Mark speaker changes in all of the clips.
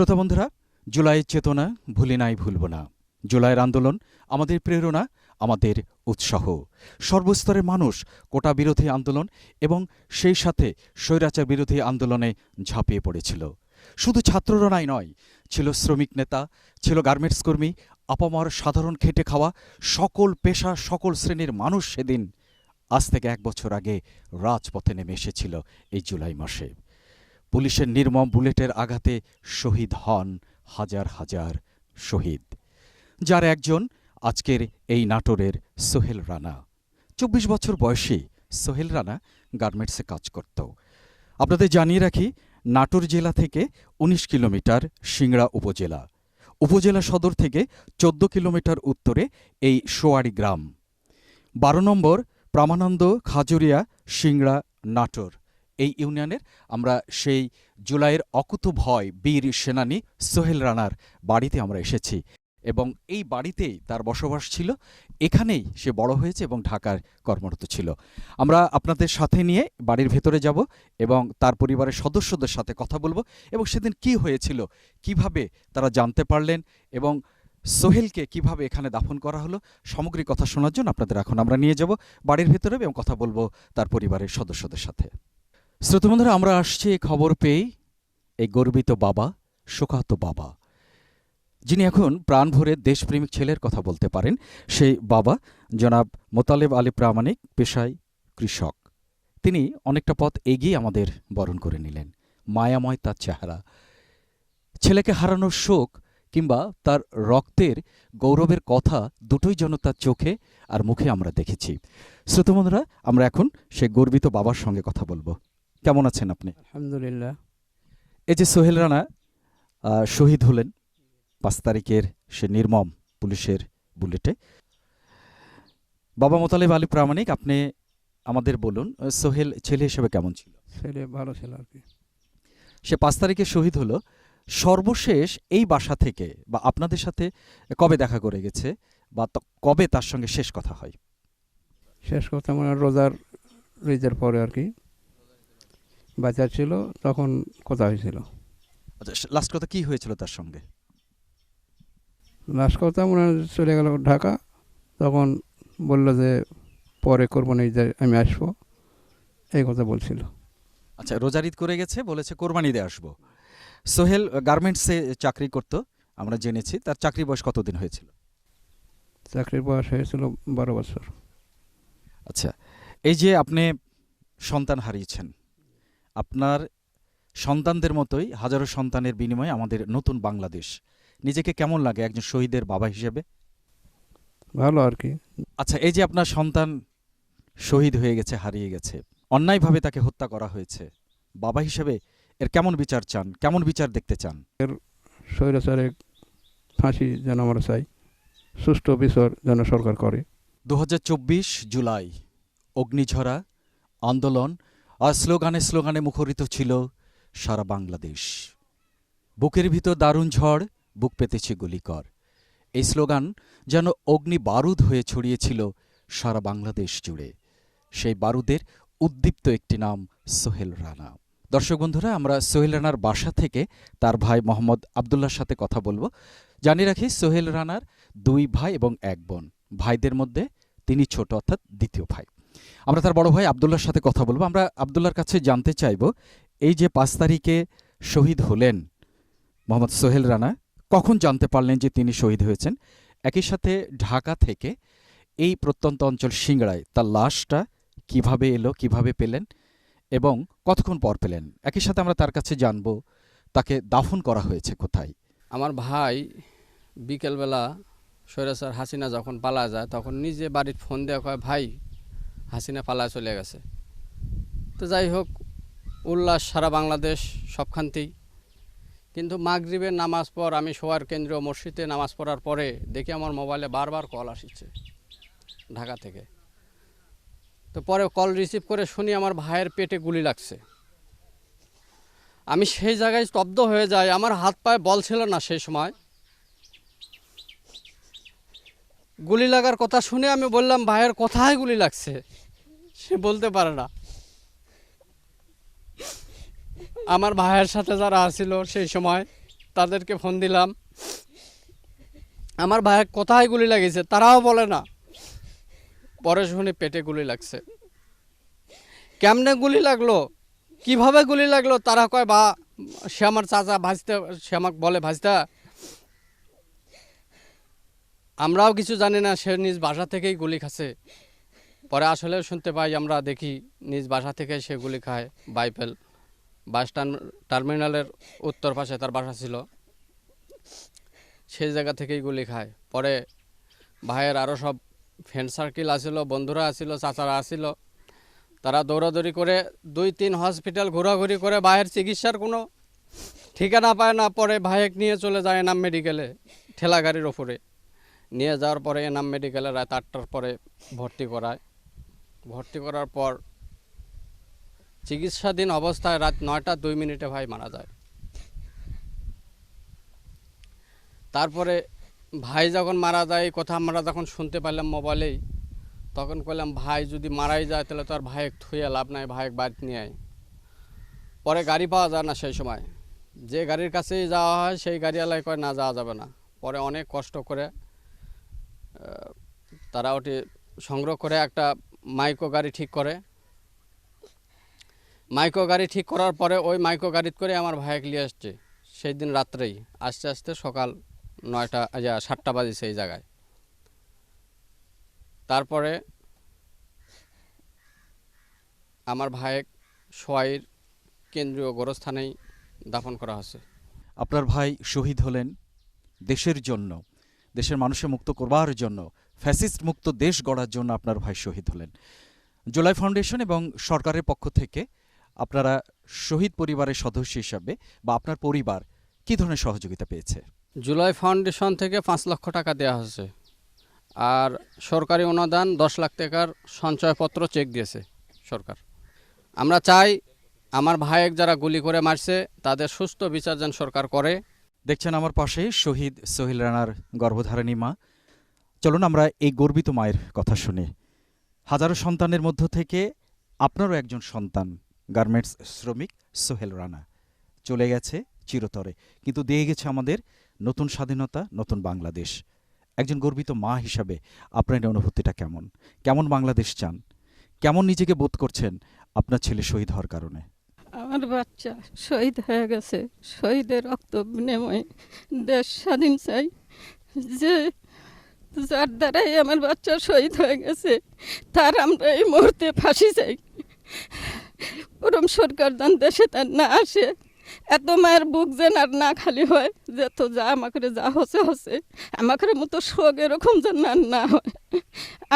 Speaker 1: শ্রোতা বন্ধুরা জুলাইয়ের চেতনা ভুলি নাই ভুলব না। জুলাইয়ের আন্দোলন আমাদের প্রেরণা, আমাদের উৎসাহ। সর্বস্তরের মানুষ কোটা বিরোধী আন্দোলন এবং সেই সাথে স্বৈরাচার বিরোধী আন্দোলনে ঝাঁপিয়ে পড়েছিল। শুধু ছাত্ররাই নয়, ছিল শ্রমিক নেতা, ছিল গার্মেন্টস কর্মী, আপামর সাধারণ খেটে খাওয়া, সকল পেশা, সকল শ্রেণির মানুষ সেদিন আজ থেকে এক বছর আগে রাজপথে নেমে এসেছিল এই জুলাই মাসে। পুলিশের নির্মম বুলেটের আঘাতে শহীদ হন হাজার হাজার শহীদ। যার একজন আজকের এই নাটোরের সোহেল রানা। চব্বিশ বছর বয়সী সোহেল রানা গার্মেন্টসে কাজ করত। আপনাদের জানিয়ে রাখি, নাটোর জেলা থেকে ১৯ কিলোমিটার সিংড়া উপজেলা। উপজেলা সদর থেকে চোদ্দ কিলোমিটার উত্তরে এই সোয়ারি গ্রাম। বারো নম্বর প্রামানন্দ খাজুরিয়া সিংড়া নাটোর। এই ইউনিয়নের, আমরা সেই জুলাইয়ের অকুত ভয় বীর সেনানী সোহেল রানার বাড়িতে আমরা এসেছি এবং এই বাড়িতেই তার বসবাস ছিল। এখানেই সে বড় হয়েছে এবং ঢাকার কর্মরত ছিল। আমরা আপনাদের সাথে নিয়ে বাড়ির ভেতরে যাব এবং তার পরিবারের সদস্যদের সাথে কথা বলব এবং সেদিন কি হয়েছিল, কীভাবে তারা জানতে পারলেন এবং সোহেলকে কীভাবে এখানে দাফন করা হলো, সামগ্রিক কথা শোনার জন্য আপনাদের এখন আমরা নিয়ে যাব বাড়ির ভেতরে এবং কথা বলব তার পরিবারের সদস্যদের সাথে। শ্রোতা বন্ধুরা আমরা আসছি খবর পেয়েই। এই গর্বিত বাবা, শোকাহত বাবা, যিনি এখন প্রাণ ভরে দেশপ্রেমিক ছেলের কথা বলতে পারেন, সেই বাবা জনাব মোতালেব আলী প্রামাণিক, পেশায় কৃষক। তিনি অনেকটা পথ এগিয়ে আমাদের বরণ করে নিলেন। মায়াময় তার চেহারা। ছেলেকে হারানোর শোক কিংবা তার রক্তের গৌরবের কথা দুটোই যেন তার চোখে আর মুখে আমরা দেখেছি। শ্রোতবন্ধুরা, আমরা এখন সে গর্বিত বাবার সঙ্গে কথা বলব। কেমন আছেন আপনি?
Speaker 2: আলহামদুলিল্লাহ।
Speaker 1: এই যে সোহেল রানা শহীদ হলেন পাঁচ তারিখের সে নির্মম পুলিশের বুলেটে। বাবা মোতালেব আলী প্রামাণিক আপনি আমাদের বলুন সোহেল ছেলে হিসেবে কেমন ছিল?
Speaker 2: ছেলে ভালো ছিল আর কি।
Speaker 1: সে পাঁচ তারিখে শহীদ হলো। সর্বশেষ এই বাসা থেকে বা আপনাদের সাথে কবে দেখা করে গেছে বা কবে তার সঙ্গে শেষ কথা হয়?
Speaker 2: শেষ কথা মানে রোজার রিজের পরে আর কি। বাচ্চা ছিল তখন কথা হয়েছিল।
Speaker 1: আচ্ছা লাস্ট কথা কি হয়েছিল তার সঙ্গে?
Speaker 2: লাস্ট কথা মনে হয় চলে গেল ঢাকা তখন বলল যে পরে করব না যে আমি আসব। এই কথা বলছিল।
Speaker 1: আচ্ছা রোজার ঈদ করে গেছে বলেছে কোরবানিতে আসব। সোহেল গার্মেন্টসে চাকরি করত আমরা জেনেছি তার চাকরি বয়স কতদিন হয়েছিল?
Speaker 2: চাকরির বয়স হয়েছিল বারো বছর।
Speaker 1: আচ্ছা এই যে আপনি সন্তান হারিয়েছেন আপনার সন্তানদের মতোই হাজারো সন্তানের বিনিময়ে আমাদের নতুন বাংলাদেশ। নিজেকে কেমন লাগে একজন শহীদের বাবা হিসেবে?
Speaker 2: ভালো আর কি।
Speaker 1: আচ্ছা এই যে আপনার সন্তান শহীদ হয়ে গেছে হারিয়ে গেছে অন্যায়ভাবে তাকে হত্যা করা হয়েছে বাবা হিসেবে এর কেমন বিচার চান? কেমন বিচার দেখতে চান?
Speaker 2: এর স্বৈরাচারে ফাঁসি যেন আমরা চাই সুষ্ঠু বিচার যেন সরকার করে।
Speaker 1: দু হাজার চব্বিশ জুলাই অগ্নিঝরা আন্দোলন আর স্লোগানে স্লোগানে মুখরিত ছিল সারা বাংলাদেশ। বুকের ভিতর দারুণ ঝড়, বুক পেতেছে গুলিকর। এই স্লোগান যেন অগ্নি বারুদ হয়ে ছড়িয়েছিল সারা বাংলাদেশ জুড়ে। সেই বারুদের উদ্দীপ্ত একটি নাম, সোহেল রানা। দর্শক বন্ধুরা, আমরা সোহেল রানার বাসা থেকে তার ভাই মোহাম্মদ আবদুল্লার সাথে কথা বলব। জানিয়ে রাখি, সোহেল রানার দুই ভাই এবং এক বোন। ভাইদের মধ্যে তিনি ছোট, অর্থাৎ দ্বিতীয় ভাই। আমরা তার বড় ভাই আবদুল্লার সাথে কথা বলব। আমরা আবদুল্লার কাছে জানতে চাইব, এই যে পাঁচ তারিখে শহীদ হলেন মোহাম্মদ সোহেল রানা, কখন জানতে পারলেন যে তিনি শহীদ হয়েছেন? একই সাথে ঢাকা থেকে এই প্রত্যন্ত অঞ্চল সিংড়ায় তার লাশটা কীভাবে এলো, কীভাবে পেলেন এবং কতক্ষণ পর পেলেন? একই সাথে আমরা তার কাছে জানব, তাকে দাফন করা হয়েছে কোথায়?
Speaker 3: আমার ভাই বিকেলবেলা স্বৈরাচার হাসিনা যখন পালা যায়, তখন নিজে বাড়ির ফোন দেওয়া কয়, ভাই হাসিনা পালায় চলে গেছে। তো যাই হোক, উল্লাস সারা বাংলাদেশ সবখানতেই। কিন্তু মাগরিবের নামাজ পর আমি শোয়ার কেন্দ্রীয় মসজিদে নামাজ পড়ার পরে দেখি আমার মোবাইলে বারবার কল আসছে ঢাকা থেকে। তো পরে কল রিসিভ করে শুনি আমার ভাইয়ের পেটে গুলি লাগছে। আমি সেই জায়গায় স্তব্ধ হয়ে যাই, আমার হাত পায়ে বল ছিল না সেই সময়। গুলি লাগার কথা শুনে আমি বললাম, ভাইয়ের কোথায় গুলি লাগছে। সে বলতে পারে না। আমার ভাইয়ের সাথে যারা আসছিল সেই সময় তাদেরকে ফোন দিলাম। আমার ভাইয়ের কোথায় গুলি লাগিয়েছে, তারাও বলে না। পরে শুনি পেটে গুলি লাগছে। কেমনে গুলি লাগল? কীভাবে গুলি লাগল? তারা কয়, বা, সে আমার চাচা ভাজতে, সে আমাকে বলে, ভাজতা আমরাও কিছু জানি না, সে নিজ বাসা থেকেই গুলি খাচ্ছে। পরে আসলে শুনতে পাই, আমরা দেখি নিজ বাসা থেকে সে গুলি খায় বাইপেল বাস টার্ম- টার্মিনালের উত্তর পাশে তার বাসা ছিল। সেই জায়গা থেকেই গুলি খায়। পরে ভাইয়ের আরও সব ফ্রেন্ড সার্কেল আসিল, বন্ধুরা আসিল, চাচারা আসিল। তারা দৌড়াদৌড়ি করে দুই তিন হসপিটাল ঘোরাঘুরি করে ভাইয়ের চিকিৎসার কোনো ঠিকানা পায় না, পরে ভাইয়েক নিয়ে চলে যায় এনাম মেডিকেলে ঠেলা গাড়ির ওপরে। নিয়ে যাওয়ার পরে এনাম মেডিকেলে রাত আটটার পরে ভর্তি করায়। ভর্তি করার পর চিকিৎসাধীন অবস্থায় রাত নয়টা দুই মিনিটে ভাই মারা যায়। তারপরে ভাই যখন মারা যায়, এই কথা আমরা যখন শুনতে পারলাম মোবাইলেই, তখন কইলাম, ভাই যদি মারাই যায়, তাহলে তো আর ভাইয়েক থুয়ে লাভ নাই ভাইয়েক বাড়িতে নিয়ে আয়। পরে গাড়ি পাওয়া যায় না সেই সময়। যে গাড়ির কাছেই যাওয়া হয়, সেই গাড়িওয়ালায় কয়, না, যাওয়া যাবে না। পরে অনেক কষ্ট করে তারা ওটি সংগ্রহ করে একটা মাইক্রো গাড়ি ঠিক করে। মাইক্রো গাড়ি ঠিক করার পরে ওই মাইক্রো গাড়িতে করে আমার ভাইকে নিয়ে আসছে সেই দিন রাত্রেই। আস্তে আস্তে সকাল নয়টা সাতটা বাজে সেই জায়গায়। তারপরে আমার ভাইয়ের সোয়াইয়ের কেন্দ্রীয় গোরস্থানেই দাফন করা হয়েছে।
Speaker 1: আপনার ভাই শহীদ হলেন দেশের জন্য। দেশের মানুষের মুক্ত করবার জন্য, ফ্যাসিস্ট মুক্ত দেশ গড়ার জন্য আপনার ভাই শহীদ হলেন। জুলাই ফাউন্ডেশন এবং সরকারের পক্ষ থেকে আপনারা শহীদ পরিবারের সদস্য হিসাবে বা আপনার পরিবার কী ধরনের সহযোগিতা পেয়েছে?
Speaker 3: জুলাই ফাউন্ডেশন থেকে পাঁচ লক্ষ টাকা দেওয়া হয়েছে। আর সরকারি অনুদান দশ লাখ টাকার সঞ্চয়পত্র চেক দিয়েছে সরকার। আমরা চাই আমার ভাইয়ের যারা গুলি করে মারছে, তাদের সুস্থ বিচার যেন সরকার করে।
Speaker 1: দেখছেন আমার পাশে শহীদ সোহেল রানার গর্ভধারণী মা। চলুন আমরা এই গর্বিত মায়ের কথা শুনি। হাজারো সন্তানের মধ্য থেকে আপনারও একজন সন্তান, গার্মেন্টস শ্রমিক সোহেল রানা। চলে গেছে চিরতরে, কিন্তু দিয়ে গেছে আমাদের নতুন স্বাধীনতা, নতুন বাংলাদেশ। একজন গর্বিত মা হিসাবে আপনার এই অনুভূতিটা কেমন? কেমন বাংলাদেশ চান? কেমন নিজেকে বোধ করছেন আপনার ছেলে শহীদ হওয়ার কারণে?
Speaker 4: আমার বাচ্চা শহীদ হয়ে গেছে। শহীদের রক্ত বিনিময়ে দেশ স্বাধীন চাই। যে, যার দ্বারাই আমার বাচ্চা শহীদ হয়ে গেছে, তার আমরা এই মুহূর্তে ফাঁসি চাই। ওরম সরকার দান দেশে তার না আসে। এত মায়ের বুক যেন আর না খালি হয় যে তো যা আমাকে যা হসে হচ্ছে আমাকে মতো শোক এরকম যেন আর না হয়।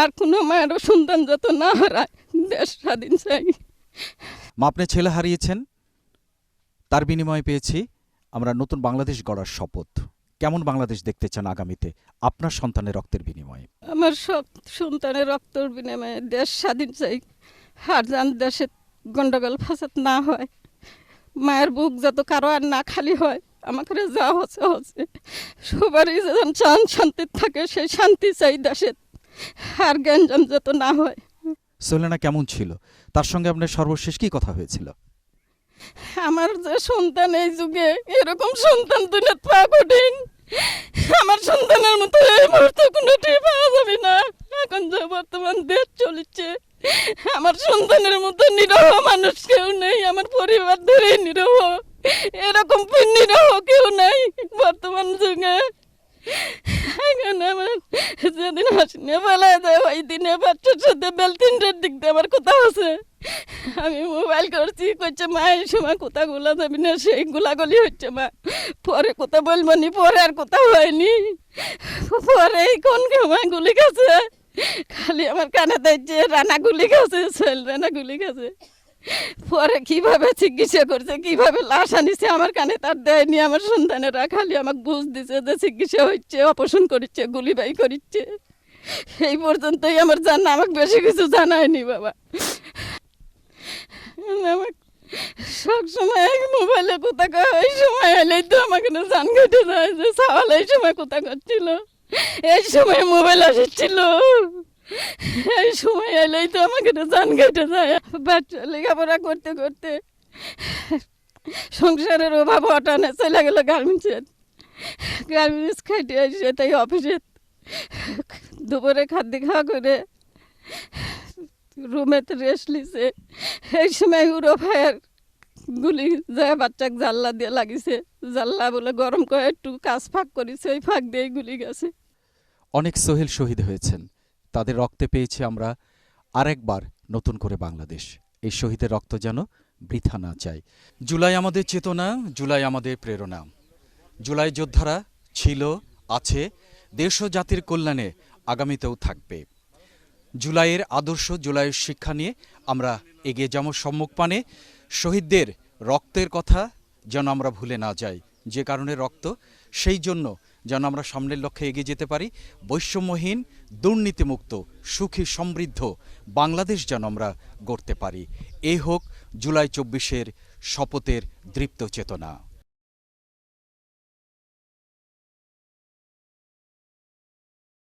Speaker 4: আর কোনো মায়েরও সন্তান যত না হারায়, দেশ স্বাধীন চাই।
Speaker 1: মা আপনি ছেলে হারিয়েছেন তার বিনিময়ে পেয়েছি আমরা নতুন বাংলাদেশ গড়ার শপথ। কেমন বাংলাদেশ দেখতে চান আগামীতে আপনার সন্তানের রক্তের বিনিময়ে?
Speaker 4: আমার সব সন্তানের রক্তের বিনিময়ে দেশ স্বাধীন চাই আর যান দেশে গন্ডগোল ফাসাদ না হয় মায়ের বুক যত কারও আর না খালি হয় আমাকে যা হচ্ছে হচ্ছে। সবারই যেন চান শান্তি থাকে সেই শান্তি চাই দেশে আর জ্ঞানজন যত না হয়।
Speaker 1: সোলেনা কেমন ছিল? তার সঙ্গে আপনার সর্বশেষ কি কথা হয়েছিল?
Speaker 4: আমার যে সন্তান এই যুগে, এরকম সন্তান দুনিয়া পাওয়া কঠিন। আমার সন্তানের মতো এই মুহূর্তে কোনোটি পাওয়া যাবে না। এখন যে বর্তমান দেশ চলছে, আমার সন্তানের মতো নিরহ মানুষ কেউ নেই, আমার পরিবার ধরে নিরহ। এরকম নিরহ কেউ নেই বর্তমান যুগে। যেদিন হাসিনে পালায় যায়, ওই দিনে বাচ্চার সাথে বেল তিনটের দিক দিয়ে আমার কথা আছে। মোবাইল করছি করছে মা, এই সময় কোথা গোলা যাবি না, সেই গোলাগুলি হচ্ছে মা। পরে কোথা বলব নি পরে আর কোথা হয়নি। পরে কোন সময় গুলি গেছে? খালি আমার কানে দেখছে, রানা গুলি গেছে সেল রানা গুলি গেছে। পরে কীভাবে চিকিৎসা করছে, কীভাবে লাশ আনিছে, আমার কানে তার দেয়নি, আমার সন্তানেরা খালি আমাকে বুঝ দিছে যে চিকিৎসা হচ্ছে, অপারেশন করছে গুলি বাই করছে এই পর্যন্তই আমার জানা, আমাকে বেশি কিছু জানায়নি বাবা। আমাকে সব সময় মোবাইলে কোথা ওই সময় এলেই তো আমাকে না জান কেটে যায়, যে সাওয়াল এই সময় কোথা করছিল এই সময় মোবাইল আসছিল। এই সময় এলেই তো আমাকে জান কেটে যায়। বাচ্চা লেখাপড়া করতে করতে সংসারের অভাব অটানে চলে গেল গার্মেন্টসের গার্মেন্টস খাইতে এসে তাই অফিসে দুপুরে খাদ্য খাওয়া করে রুমেতে রেস্ট লিছে এই সময় উড়ো গুলি যায়, বাচ্চাক জাল্লা দিয়ে লাগিছে। জাল্লা বলে গরম করে একটু কাজ ফাঁক করেছে ওই ফাঁক দিয়ে গুলি গেছে।
Speaker 1: অনেক সোহেল শহীদ হয়েছেন। তাদের রক্তে পেয়েছি আমরা আরেকবার নতুন করে বাংলাদেশ। এই শহীদের রক্ত যেন বৃথা না চাই জুলাই আমাদের চেতনা, জুলাই আমাদের প্রেরণা। জুলাই যোদ্ধারা ছিল, আছে, দেশ ও জাতির কল্যাণে আগামীতেও থাকবে। জুলাইয়ের আদর্শ জুলাইয়ের শিক্ষা নিয়ে আমরা এগিয়ে যাব সম্মুখপানে শহীদদের রক্তের কথা যেন আমরা ভুলে না যাই, যে কারণে রক্ত, সেই জন্য যেন আমরা সামনের লক্ষ্যে এগিয়ে যেতে পারি। বৈষম্যহীন, দুর্নীতিমুক্ত, সুখী, সমৃদ্ধ বাংলাদেশ যেন আমরা গড়তে পারি। এই হোক জুলাই চব্বিশের শপথের দৃপ্ত চেতনা।